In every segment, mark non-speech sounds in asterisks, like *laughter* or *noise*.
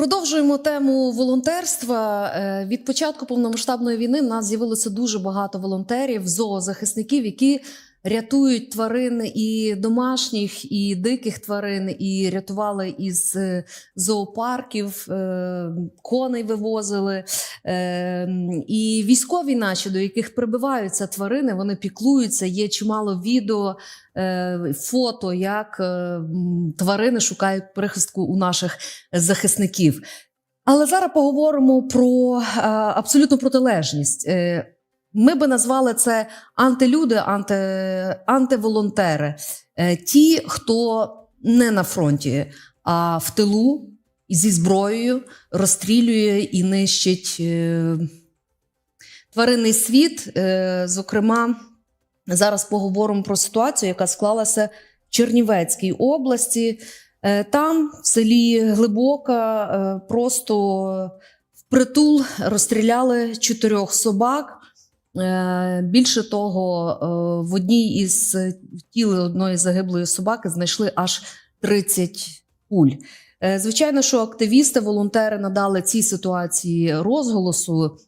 Продовжуємо тему волонтерства. Е, Від початку повномасштабної війни в нас з'явилося дуже багато волонтерів, зоозахисників, які рятують тварин і домашніх, і диких тварин, і рятували із е, зоопарків, е, коней вивозили. Е, І військові, наші, до яких прибиваються тварини, вони піклуються. Є чимало відео, фото, як тварини шукають прихистку у наших захисників. Але зараз поговоримо про абсолютну протилежність. Ми би назвали це антилюди, анти, антиволонтери. Е, Ті, хто не на фронті, а в тилу зі зброєю розстрілює і нищить е, тваринний світ. Е, Зокрема, зараз поговоримо про ситуацію, яка склалася в Чернівецькій області. Там, в селі Глибока, просто впритул розстріляли чотирьох собак. Е, Більше того, е, в одній із тіл одної загиблої собаки знайшли аж 30 пуль. Е, Звичайно, що активісти, волонтери надали цій ситуації розголосу.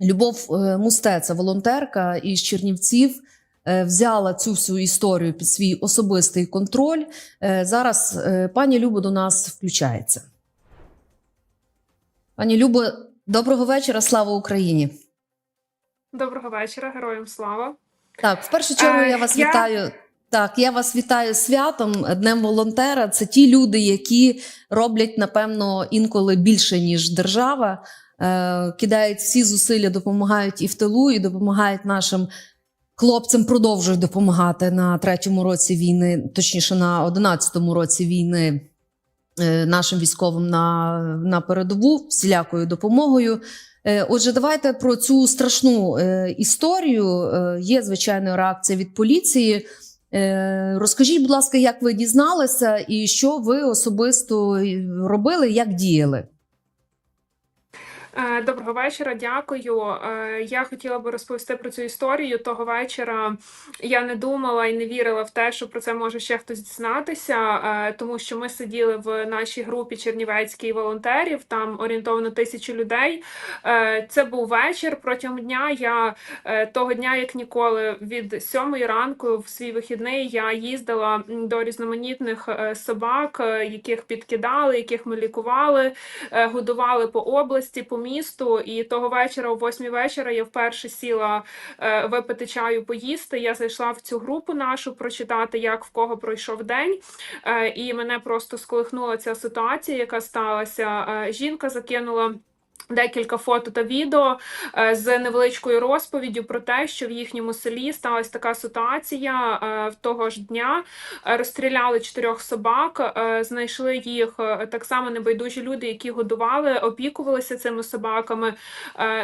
Любов е, Мустеця, волонтерка із Чернівців, е, взяла цю всю історію під свій особистий контроль. Е, Зараз е, пані Любо до нас включається. Пані Любо, доброго вечора. Слава Україні! Доброго вечора, героям слава. Так, в першу чергу Е, я вас я- вітаю. Так, я вас вітаю святом Днем волонтера. Це ті люди, які роблять, напевно, інколи більше, ніж держава. Е, кидають всі зусилля, допомагають і в тилу, і допомагають нашим хлопцям, продовжують допомагати на третьому році війни, точніше на одинадцятому році війни. е, Нашим військовим на, на передову всілякою допомогою. Е, Отже, давайте про цю страшну е, історію. Е, Є звичайно реакція від поліції. Розкажіть, будь ласка, як ви дізналися і що ви особисто робили, як діяли? Е, Доброго вечора, дякую. Е, Я хотіла би розповісти про цю історію. Того вечора я не думала і не вірила в те, що про це може ще хтось дізнатися, е, тому що ми сиділи в нашій групі Чернівецькій волонтерів, там орієнтовно тисячу людей. Це був вечір. Протягом дня я того дня, як ніколи, від сьомої ранку в свій вихідний я їздила до різноманітних собак, яких підкидали, яких ми лікували, годували по області, по місту. І того вечора, о восьмій вечора, я вперше сіла е, випити чаю, поїсти. Я зайшла в цю групу нашу прочитати, як в кого пройшов день. Е, І мене просто сколихнула ця ситуація, яка сталася. Е, Жінка закинула. Декілька фото та відео е, з невеличкою розповіддю про те, що в їхньому селі сталася така ситуація е, в того ж дня. Е, Розстріляли чотирьох собак, знайшли їх так само небайдужі люди, які годували, опікувалися цими собаками.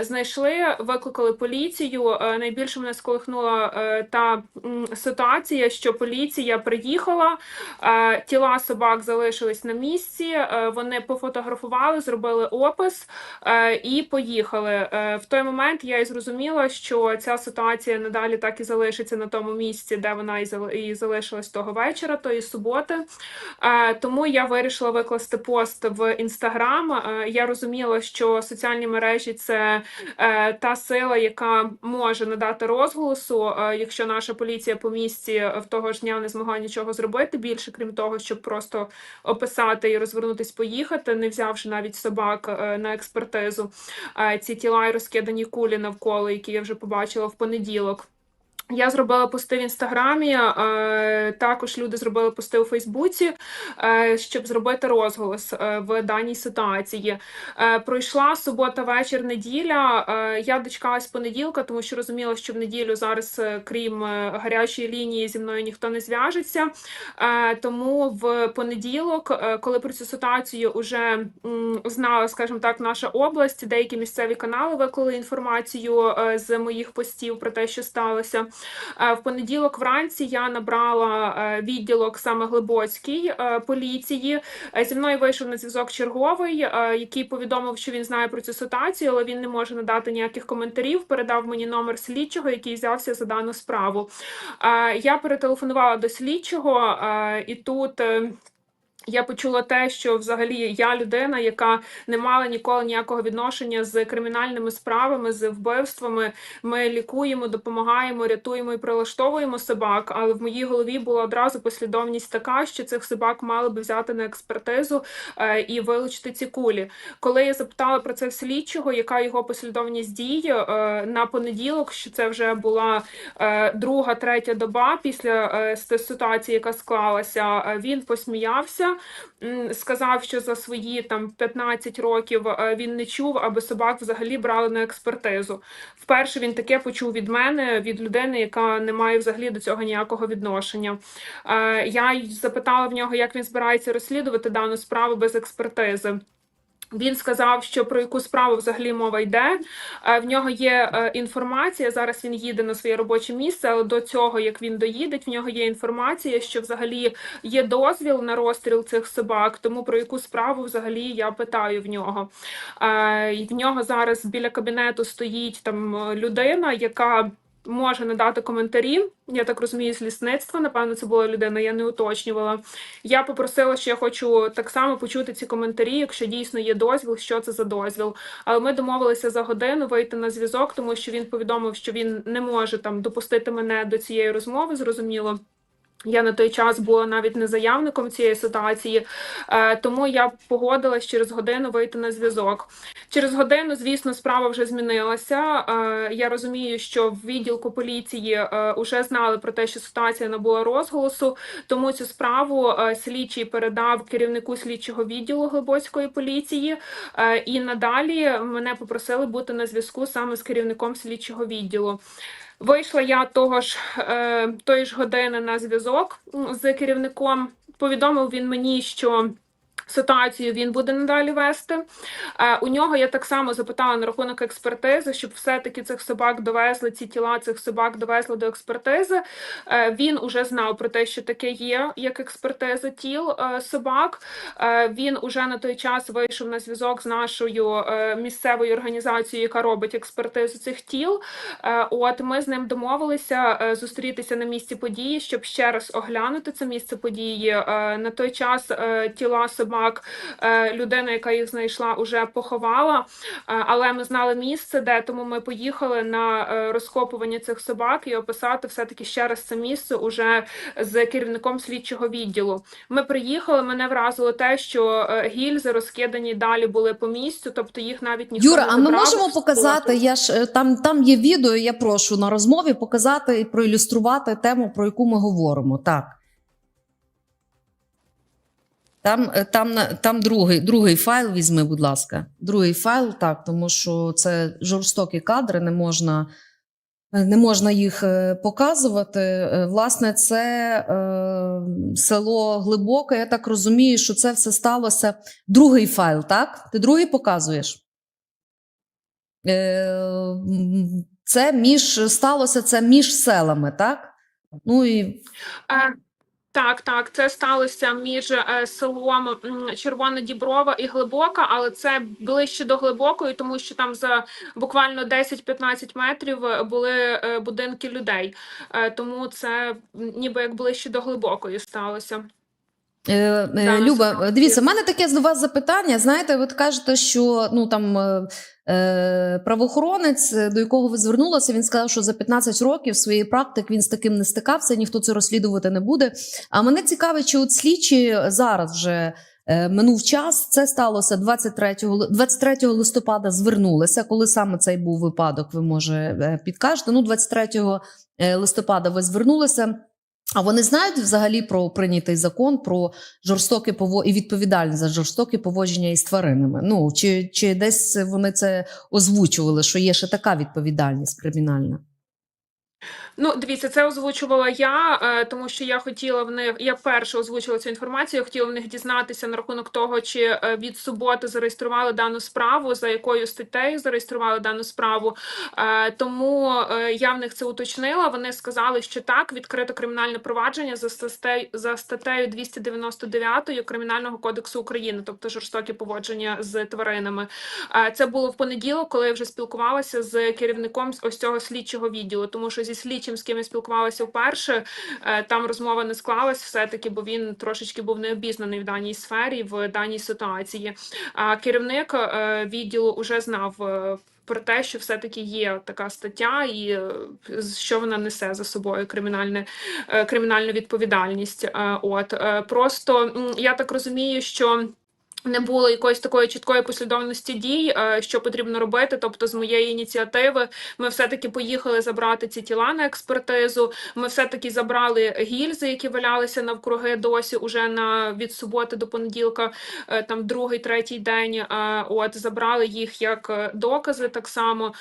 Знайшли, викликали поліцію. Найбільше мене сколихнула та ситуація, що поліція приїхала, тіла собак залишились на місці. Вони пофотографували, зробили опис. Е, і поїхали. Е, В той момент я і зрозуміла, що ця ситуація надалі так і залишиться на тому місці, де вона і зали- залишилась того вечора, тої суботи. Е, Тому я вирішила викласти пост в інстаграм. Я розуміла, що соціальні мережі це та сила, яка може надати розголосу, якщо наша поліція по місці в того ж дня не змогла нічого зробити більше, крім того, щоб просто описати і розвернутись, поїхати, не взявши навіть собак на експертизу. Е, Ці тіла і розкидані кулі навколо, які я вже побачила в понеділок. Я зробила пости в інстаграмі, е, також люди зробили пости у Фейсбуці, е, щоб зробити розголос е, в даній ситуації. Пройшла субота, вечір, неділя. Я дочекалась понеділка, тому що розуміла, що в неділю зараз, крім гарячої лінії, зі мною ніхто не зв'яжеться. Тому в понеділок, коли про цю ситуацію вже знала, скажімо так, наша область, деякі місцеві канали виклали інформацію з моїх постів про те, що сталося. Е, В понеділок вранці я набрала е, відділок саме Глибоцький е, поліції. Зі мною вийшов на зв'язок черговий, який повідомив, що він знає про цю ситуацію, але він не може надати ніяких коментарів. Передав мені номер слідчого, який взявся за дану справу. Я перетелефонувала до слідчого, і тут. Я почула те, що взагалі я людина, яка не мала ніколи ніякого відношення з кримінальними справами, з вбивствами. Ми лікуємо, допомагаємо, рятуємо і прилаштовуємо собак. Але в моїй голові була одразу послідовність така, що цих собак мали би взяти на експертизу е, і вилучити ці кулі. Коли я запитала про це слідчого, яка його послідовність дій е, на понеділок, що це вже була е, друга, третя доба після ситуації, яка склалася, він посміявся, сказав, що за свої там 15 років е, він не чув, аби собак взагалі брали на експертизу. Вперше він таке почув від мене, від людини, яка не має взагалі до цього ніякого відношення. Е, Я запитала в нього, як він збирається розслідувати дану справу без експертизи. Він сказав, що про яку справу взагалі мова йде. Е, В нього є е, інформація. Зараз він їде на своє робоче місце, але до цього, як він доїде, в нього є інформація, що взагалі є дозвіл на розстріл цих собак. Тому про яку справу взагалі я питаю в нього. Е, В нього зараз біля кабінету стоїть там людина, яка. Може надати коментарі, я так розумію, з лісництва. Напевно, це була людина, я не уточнювала. Я попросила, що я хочу так само почути ці коментарі, якщо дійсно є дозвіл, що це за дозвіл. Але ми домовилися за годину вийти на зв'язок, тому що він повідомив, що він не може там допустити мене до цієї розмови. Зрозуміло. Я на той час була навіть не заявником цієї ситуації, е, тому я погодилась через годину вийти на зв'язок. Через годину, звісно, справа вже змінилася. Е, Я розумію, що в відділку поліції вже знали про те, що ситуація набула розголосу, тому цю справу е, слідчий передав керівнику слідчого відділу Глибоцької поліції. Е, І надалі мене попросили бути на зв'язку саме з керівником слідчого відділу. Вийшла я того ж е, тої ж години на зв'язок з керівником. Повідомив він мені, що ситуацію він буде надалі вести. Е, у нього я так само запитала на рахунок експертизи, щоб все-таки цих собак довезли, ці тіла цих собак довезли до експертизи. Е, він уже знав про те, що таке є, як експертиза тіл е, собак. Він уже на той час вийшов на зв'язок з нашою місцевою організацією, яка робить експертизу цих тіл. От ми з ним домовилися зустрітися на місці події, щоб ще раз оглянути це місце події. На той час тіла собак е, людина, яка їх знайшла, уже поховала. Е, Але ми знали місце, де тому ми поїхали на е, розкопування цих собак і описати все таки ще раз це місце уже з керівником слідчого відділу. Ми приїхали. Мене вразило те, що гільзи розкидані далі були по місцю, тобто їх навіть ніхто Юра, не а ми можемо показати? Я ж там, там є відео. Я прошу на розмові показати і проілюструвати тему, про яку ми говоримо. Так. Там, е, там, там другий, другий файл візьми, будь ласка. Другий файл, так, тому що це жорстокі кадри, не можна, е, не можна їх е, показувати. Власне, це е, село Глибоке. Я так розумію, що це все сталося. Другий файл, так? Ти другий показуєш? Е, Це між сталося це між селами, так? Ну і Е, Так, так, це сталося між е, селом Червона Діброва і Глибока, але це ближче до глибокої, тому що там за буквально 10-15 метрів е, були е, будинки людей. Тому це ніби як ближче до глибокої сталося. Е, е, Люба, дивіться, в мене таке до вас запитання. Знаєте, ви кажете, що ну там е, е, правоохоронець, до якого ви звернулися, він сказав, що за 15 років своєї практики він з таким не стикався, ніхто це розслідувати не буде. А мене цікавить, чи от слідчі зараз вже. е, Минув час, це сталося 23, ли- 23 листопада. Звернулися. Коли саме цей був випадок, ви може підкажете. Ну, 23 е, листопада ви звернулися. А вони знають взагалі про прийнятий закон про жорстоке пово... і відповідальність за жорстоке поводження із тваринами. Ну чи, чи десь вони це озвучували, що є ще така відповідальність кримінальна? Ну, дивіться, це озвучувала я, е, тому що я хотіла в них, я перше озвучила цю інформацію, я хотіла в них дізнатися на рахунок того, чи е, від суботи зареєстрували дану справу, за якою статтею зареєстрували дану справу. Е, Тому я в них це уточнила. Вони сказали, що так, відкрито кримінальне провадження за статтею, за статтею 299 Кримінального кодексу України, тобто жорстокі поводження з тваринами. Це було в понеділок, коли я вже спілкувалася з керівником ось цього слідчого відділу, тому що зі слідчим, з ким я спілкувалася вперше, е, там розмова не склалась все-таки, бо він трошечки був необізнаний в даній сфері, в даній ситуації. А керівник е, відділу вже знав. е, Про те, що все-таки є така стаття, і що вона несе за собою кримінальне кримінальну відповідальність. От просто я так розумію, що. Не було якоїсь такої чіткої послідовності дій, е, що потрібно робити. Тобто, з моєї ініціативи, ми все-таки поїхали забрати ці тіла на експертизу. Ми все-таки забрали гільзи, які валялися навкруги досі, уже на від суботи до понеділка, е, там другий, третій день. Е, От забрали їх як докази, так само.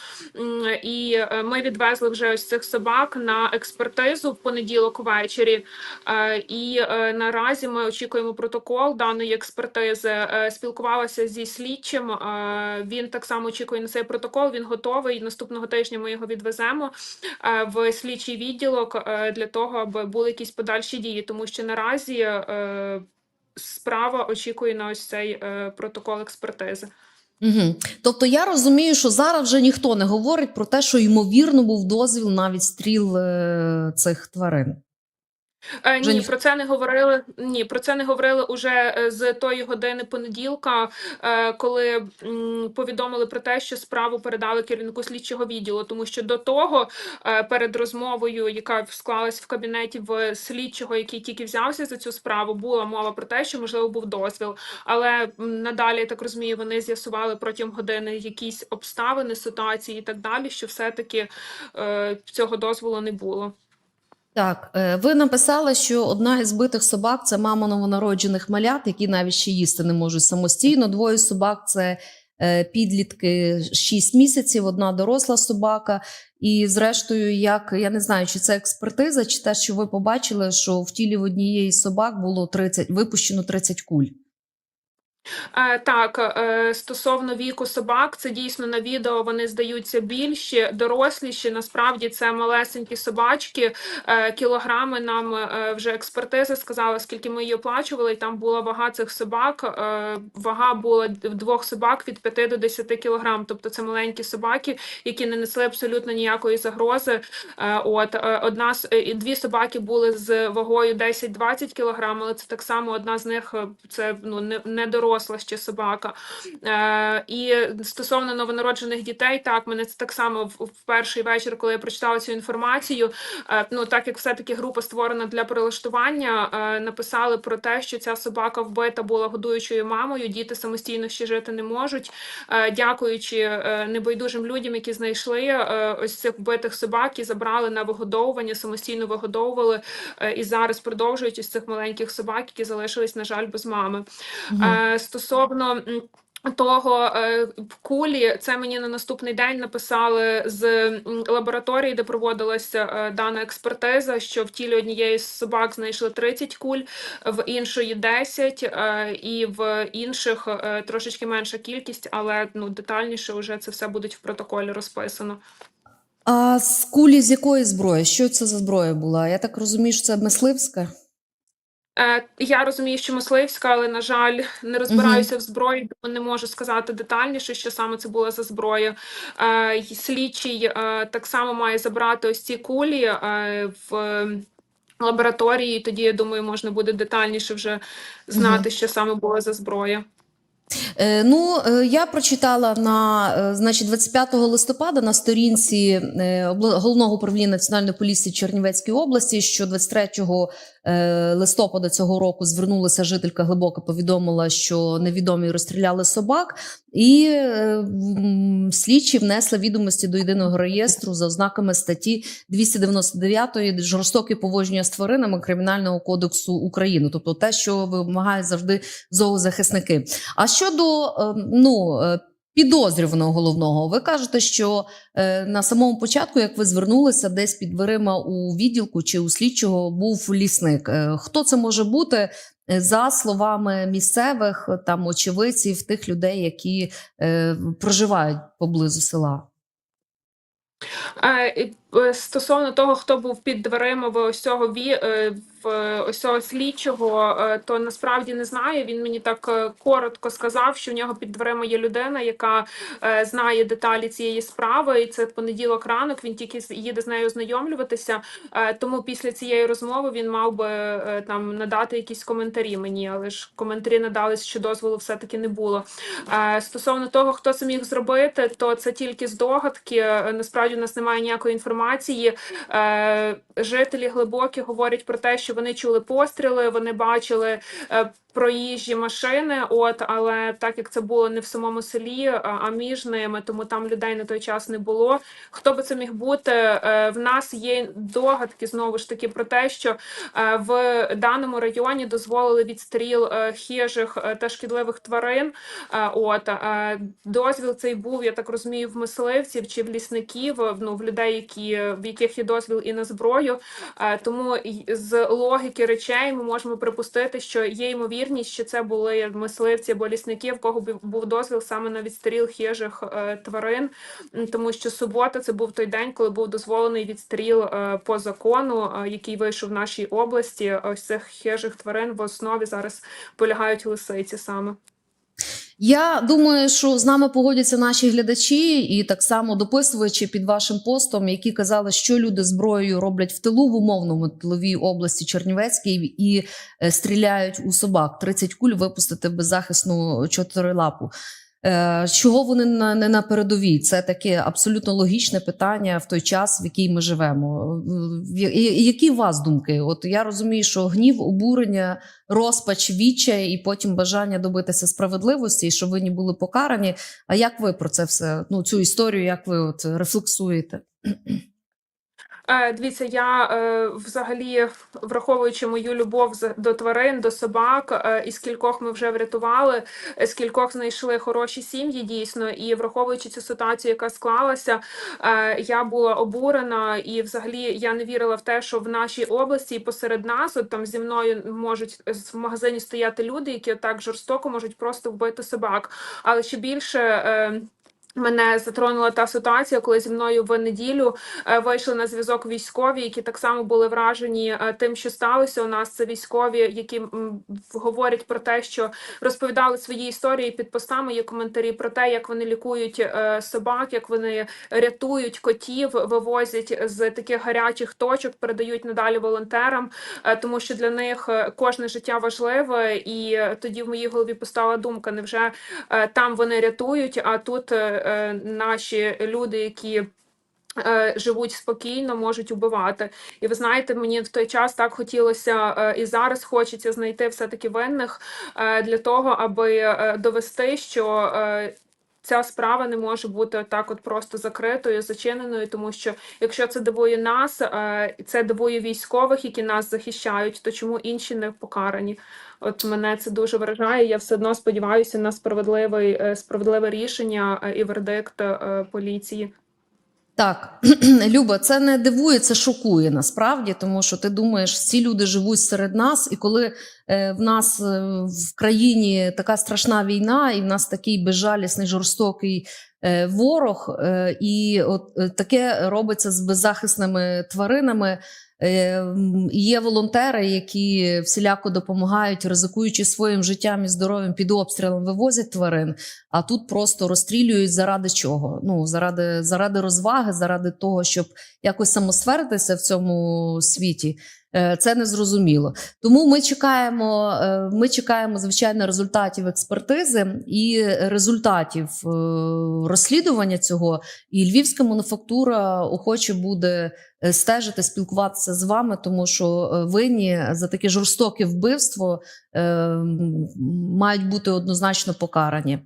І ми відвезли вже ось цих собак на експертизу в понеділок ввечері. І наразі ми очікуємо протокол даної експертизи. Е, Спілкувалася зі слідчим. е, Він так само очікує на цей протокол. Він готовий. Наступного тижня ми його відвеземо е, в слідчий відділок для того, аби були якісь подальші дії, тому що наразі справа очікує на ось цей протокол експертизи. Угу. Тобто я розумію, що зараз вже ніхто не говорить про те, що ймовірно був дозвіл на відстріл е, цих тварин. Е, ні, ні- про це не говорили. Ні, про це не говорили уже е, з тої години понеділка, е, коли м, повідомили про те, що справу передали керівнику слідчого відділу. Тому що до того, е, перед розмовою, яка склалась в кабінеті в слідчого, який тільки взявся за цю справу, була мова про те, що можливо був дозвіл. Але м, надалі я так розумію, вони з'ясували протягом години якісь обставини, ситуації і так далі, що все-таки е, цього дозволу не було. Так, е, ви написали, що одна із збитих собак це мама новонароджених малят, які навіть ще їсти не можуть самостійно. Двоє собак це е, підлітки 6 місяців, одна доросла собака. І, зрештою, як я не знаю, чи це експертиза, чи те, що ви побачили, що в тілі в однієї собак було 30, випущено 30 куль. Е, Так, е, стосовно віку собак, це дійсно на відео вони здаються більші, доросліші. Насправді це малесенькі собачки. Е, Кілограми нам вже експертиза сказала, скільки ми її оплачували, і там була вага цих собак. Вага була двох собак від 5 до 10 кілограм. Тобто це маленькі собаки, які не несли абсолютно ніякої загрози. От одна з дві собаки були з вагою 10-20 кілограм, але це так само одна з них це ну не, не доросла ще собака. Е, і стосовно новонароджених дітей, так мене це так само в, в перший вечір, коли я прочитала цю інформацію. Е, ну так як все таки група створена для прилаштування, е, написали про те, що ця собака вбита була годуючою мамою. Діти самостійно ще жити не можуть. Е, дякуючи е, небайдужим людям, які знайшли е, ось цих вбитих собак і забрали на вигодовування, самостійно вигодовували е, і зараз продовжують ось цих маленьких собак, які залишились, на жаль, без мами. Е, Стосовно того е, в кулі, це мені на наступний день написали з лабораторії, де проводилася е, дана експертиза, що в тілі однієї з собак знайшли 30 куль, в іншої 10, е, і в інших трошечки менша кількість, але ну детальніше вже це все буде в протоколі розписано. А з кулі з якої зброї? Що це за зброя була? Я так розумію, що це мисливська. Е, Я розумію, що мисливська, але на жаль, не розбираюся в зброї, тому не можу сказати детальніше, що саме це була за зброя. Е, Слідчий е, так само має забрати ось ці кулі в лабораторії. Тоді я думаю, можна буде детальніше вже знати, що саме була за зброя. Ну, я прочитала на значить, 25 листопада на сторінці головного управління національної поліції Чернівецької області, що 23 е, листопада цього року звернулася жителька глибоко, повідомила, що невідомі розстріляли собак, і е, слідчі внесли відомості до єдиного реєстру за ознаками статті 299 жорстоке поводження з тваринами Кримінального кодексу України, тобто те, що вимагають завжди зоозахисники. А щодо е, ну, е, підозрюваного головного, ви кажете, що е, на самому початку, як ви звернулися, десь під дверима у відділку чи у слідчого був лісник. Е, Хто це може бути? Е, За словами місцевих там очевидців, тих людей, які е, проживають поблизу села. Е, Стосовно того, хто був під дверима в ось цього ві е, в ось цього слідчого, е, то насправді не знаю. Він мені так е, коротко сказав, що в нього під дверима є людина, яка е, знає деталі цієї справи. І це понеділок ранок. Він тільки їде з нею ознайомлюватися. Е, Тому після цієї розмови він мав би е, там надати якісь коментарі мені, але ж коментарі надались, що дозволу все-таки не було. Е, Стосовно того, хто це міг зробити, то це тільки здогадки. Е, Насправді у нас немає ніякої інформації. Е, Жителі глибокі говорять про те, що вони чули постріли, вони бачили е, проїжджі машини. От, але так як це було не в самому селі, а- а між ними, тому там людей на той час не було. Хто би це міг бути? Е, В нас є догадки знову ж таки про те, що е, в даному районі дозволили відстріл е, хижих е, та шкідливих тварин. Е, От е, дозвіл цей був, я так розумію, в мисливців чи в лісників, е, ну в людей, які в яких є дозвіл і на зброю. Е, Тому з логіки речей ми можемо припустити, що є ймовірність, що це були мисливці або лісники, в кого був дозвіл саме на відстріл хижих е, тварин, тому що субота це був той день, коли був дозволений відстріл е, по закону, е, який вийшов в нашій області. Ось цих хижих тварин в основі зараз полягають лисиці саме. Я думаю, що з нами погодяться наші глядачі, і так само дописувачі під вашим постом, які казали, що люди зброєю роблять в тилу в умовному тиловій області Чернівецькій і е, стріляють у собак. 30 куль випустити беззахисну чотирилапу. Е, Чого вони не на передовій? Це таке абсолютно логічне питання в той час, в який ми живемо. Е, і Які у вас думки? От я розумію, що гнів, обурення, розпач, відчай і потім бажання добитися справедливості, і щоб винні були покарані. А як ви про це все? Ну цю історію, як ви от рефлексуєте? Е, Дивіться, я е, взагалі, враховуючи мою любов з- до тварин, до собак, е, і скількох ми вже врятували, е, скількох знайшли хороші сім'ї, дійсно, і враховуючи цю ситуацію, яка склалася, я була обурена, і взагалі я не вірила в те, що в нашій області і посеред нас, от там зі мною можуть в магазині стояти люди, які так жорстоко можуть просто вбити собак. Але ще більше. Мене затронула та ситуація, коли зі мною в неділю е, вийшли на зв'язок військові, які так само були вражені е, тим, що сталося. У нас це військові, які говорять про те, що розповідали свої історії під постами. Є коментарі про те, як вони лікують е, собак, як вони рятують котів, вивозять з таких гарячих точок, передають надалі волонтерам, тому що для них кожне життя важливе. І тоді в моїй голові постала думка: невже там вони рятують, а тут наші люди, які е, живуть спокійно, можуть убивати. І ви знаєте, мені в той час так хотілося е, і зараз хочеться знайти все-таки винних е, для того, аби е, довести, що. Ця справа не може бути так, от просто закритою, зачиненою, тому що якщо це дивує нас, е, це дивує військових, які нас захищають, то чому інші не покарані? От мене це дуже вражає. Я все одно сподіваюся на справедливий е, справедливе рішення е, і вердикт е, поліції. Так, *clears throat* Люба, це не дивує, це шокує насправді, тому що ти думаєш, ці люди живуть серед нас, і коли е, в нас е, в країні така страшна війна, і в нас такий безжалісний, жорстокий е, ворог, е, і от е, таке робиться з беззахисними тваринами. Е, Є волонтери, які всіляко допомагають, ризикуючи своїм життям і здоров'ям під обстрілом, вивозять тварин. А тут просто розстрілюють заради чого? Ну заради, заради розваги, заради того, щоб якось самосвердитися в цьому світі. Е, Це незрозуміло. Тому ми чекаємо. е, Ми чекаємо звичайно результатів експертизи і результатів е, розслідування цього. І львівська мануфактура охоче буде стежити, спілкуватися з вами, тому що винні за таке жорстоке вбивство мають бути однозначно покарані.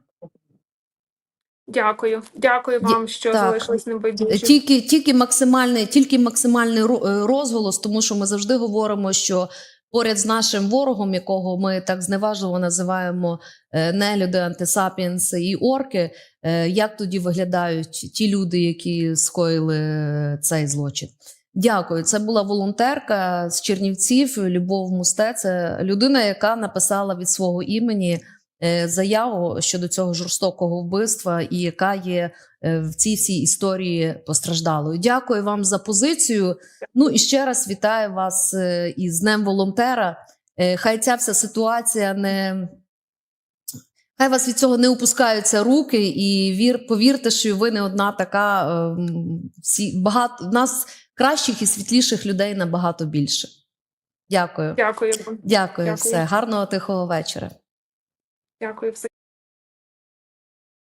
Дякую, дякую вам, що так. залишились небайдужі. Тільки, тільки максимальний, тільки максимальний е, розголос, тому що ми завжди говоримо, що поряд з нашим ворогом, якого ми так зневажливо називаємо е, нелюди, антисапіенси і орки, е, як тоді виглядають ті люди, які скоїли цей злочин. Дякую. Це була волонтерка з Чернівців, Любов Мусте. Це людина, яка написала від свого імені заяву щодо цього жорстокого вбивства і яка є е, в цій всій історії постраждалою. Дякую вам за позицію. Ну і ще раз вітаю вас е, із Днем волонтера. Е, Хай ця вся ситуація не. Хай вас від цього не опускаються руки, і вір, повірте, що ви не одна така. Всі багато нас кращих і світліших людей набагато більше. Дякую. Дякую. Дякую, Дякую. все. Гарного тихого вечора. Дякую. Все.